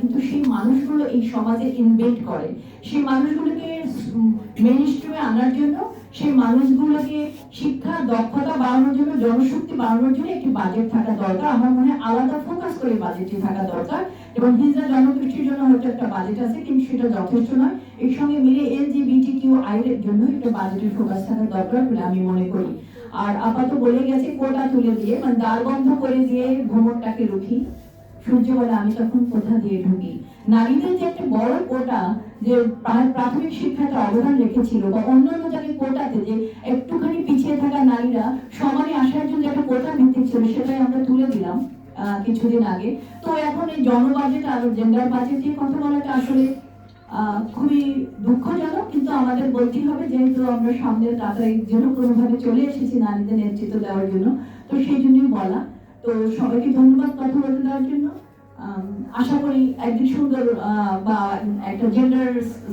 কিন্তু সেই মানুষগুলো এই সমাজে ইনভেট করে। সেই মানুষগুলোকে মেন আনার জন্য, সেই মানুষগুলোকে শিক্ষা দক্ষতা বাড়ানোর জন্য, জনশক্তি বাড়ানোর জন্য একটি বাজেট থাকা দরকার। আমার মনে হয় আলাদা ফোকাস করে বাজেটটি থাকা দরকার। এবং জনগোষ্ঠীর জন্য হয়তো একটা বাজেট আছে, কিন্তু সেটা যথেষ্ট নয়। এর সঙ্গে মিলে এল জি বিটি কিউ আইয়ের জন্য একটা বাজেটের ফোকাস থাকা দরকার বলে আমি মনে করি। আর আপাতত বলে গেছে কোটা তুলে দিয়ে মানে দ্বার বন্ধ করে দিয়ে ভ্রমণটাকে রুখি। সূর্য বলে আমি তখন কোথা দিয়ে ঢুকি? নারীদের যে একটা বড় কোটা যে প্রাথমিক শিক্ষাতে অবদান রেখেছিল, বা অন্যান্য জায়গায় কোটাতে যে একটুখানি পিছিয়ে থাকা নারীরা সমানে আসার জন্য একটা কোটা ভিত্তিক ছিল, সেটাই আমরা তুলে দিলাম কিছুদিন আগে। তো এখন এই জনবাজেট আর জেন্ডার বাজেট নিয়ে কথা বলাটা আসলে খুবই দুঃখজনক, কিন্তু আমাদের বলতেই হবে যেহেতু আমরা সামনের কাতারে যেন কোনোভাবে চলে এসেছি নারীদের নেতৃত্ব দেওয়ার জন্য, তো সেই জন্যই বলা। তো সবাইকে ধন্যবাদ কথা বলতে দেওয়ার জন্য। আশা করি একদিন সুন্দর বা একটা জেন্ডার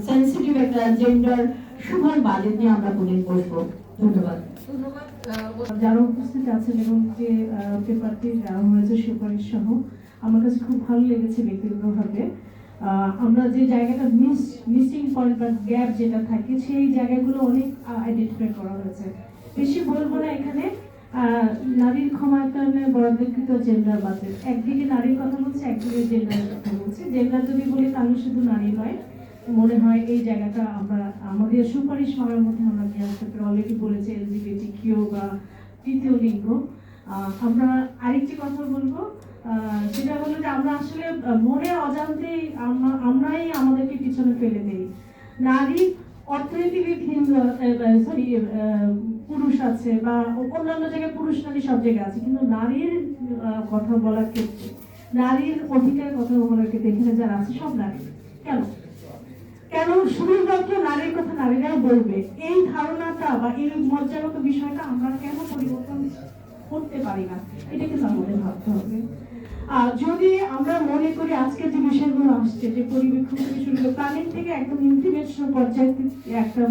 সেন্সিটিভ একটা জেন্ডার সুফল বাজেট নিয়ে আমরা কোনদিন বসবো। ধন্যবাদ। যারা উপস্থিত আছেন এবং যে পেপারটি দেওয়া হয়েছে সুপারিশ সহ আমার কাছে খুব ভালো লেগেছে ব্যক্তিগতভাবে। আহ, আমরা যে জায়গাটা মিস মিসিং পয়েন্ট বা গ্যাপ যেটা থাকে সেই জায়গাগুলো অনেক আইডেন্টিফাই করা হয়েছে। বেশি বলব না এখানে নারীর ক্ষমতায়নের বরাদ্দকৃত জেন্ডার বাজেট একদিকে নারীর কথা বলছে, একদিকে জেন্ডারের কথা বলছে। জেন্ডার যদি বলি, তাহলে শুধু নারী নয়। মনে হয় এই জায়গাটা আমরা, আমাদের সুপারিশ মারার মধ্যে আমরা নিয়ে আসতে পারি। অলরেডি বলেছে এলজিবিটি কিউ বা তৃতীয় লিঙ্গ। আমরা আরেকটি কথা বলব। সেটা হলো যে আমরা আসলে মনে অজান্তেই আমরা- আমরাই আমাদেরকে পিছনে ফেলে দেই। নারী অর্থনীতিবিদহীন সরি পুরুষ আছে বা অন্যান্য জায়গায় পুরুষ নারী সব জায়গায় আছে, কিন্তু নারীর কথা বলার ক্ষেত্রে, নারীর অধিকার কথা বলার ক্ষেত্রে এখানে যারা আছে, সব নারী। কেন? কেন শুধুমাত্র নারীর কথা নারীরাই বলবে? এই ধারণাটা বা এই মজ্জাগত বিষয়টা আমরা কেন পরিবর্তন করতে পারি না? এটা কিন্তু আমাদের ভাবতে হবে। যদি আমরা মনে করি আজকে যে বিষয়গুলো আসছে, যে পরিবেক্ষণ থেকে শুরু করে প্ল্যানিং থেকে একদম পর্যায়ে একটা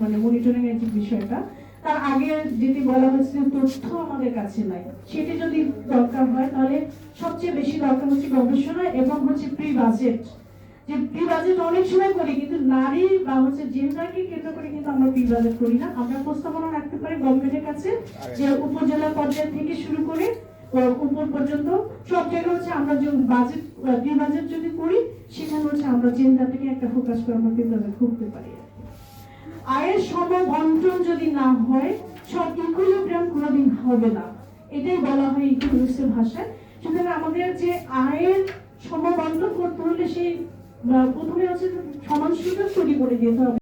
মানে মনিটরিং এর যে বিষয়টা, তার আগে যেটি বলা হয়েছে যে তথ্য আমাদের কাছে নাই। সেটি যদি দরকার হয়, তাহলে সবচেয়ে বেশি দরকার হচ্ছে গবেষণা এবং হচ্ছে প্রি বাজেট যে প্রি বাজেট অনেক সময় করি, কিন্তু নারী বা হচ্ছে জেন্ডারকে কেন্দ্র করে কিন্তু আমরা প্রি বাজেট করি না। আমরা প্রস্তাবনা রাখতে পারি গভর্নমেন্টের কাছে যে উপজেলা পর্যায় থেকে শুরু করে উপর পর্যন্ত, সব জায়গায় হচ্ছে আমরা যে বাজেট প্রি বাজেট যদি করি, সেখানে হচ্ছে আমরা জেন্ডারটাকে একটা ফোকাস করে আমরা প্রি বাজেট পারি। আয়ের সমবন্টন যদি না হয়, সব ইকুইলিব্রিয়াম কোনোদিন হবে না। এটাই বলা হয় ইকোনমিক্সের ভাষায়। সুতরাং আমাদের যে আয়ের সমবন্টন করতে হলে সেই প্রথমে হচ্ছে সমান সুযোগ তৈরি করে দিতে হবে।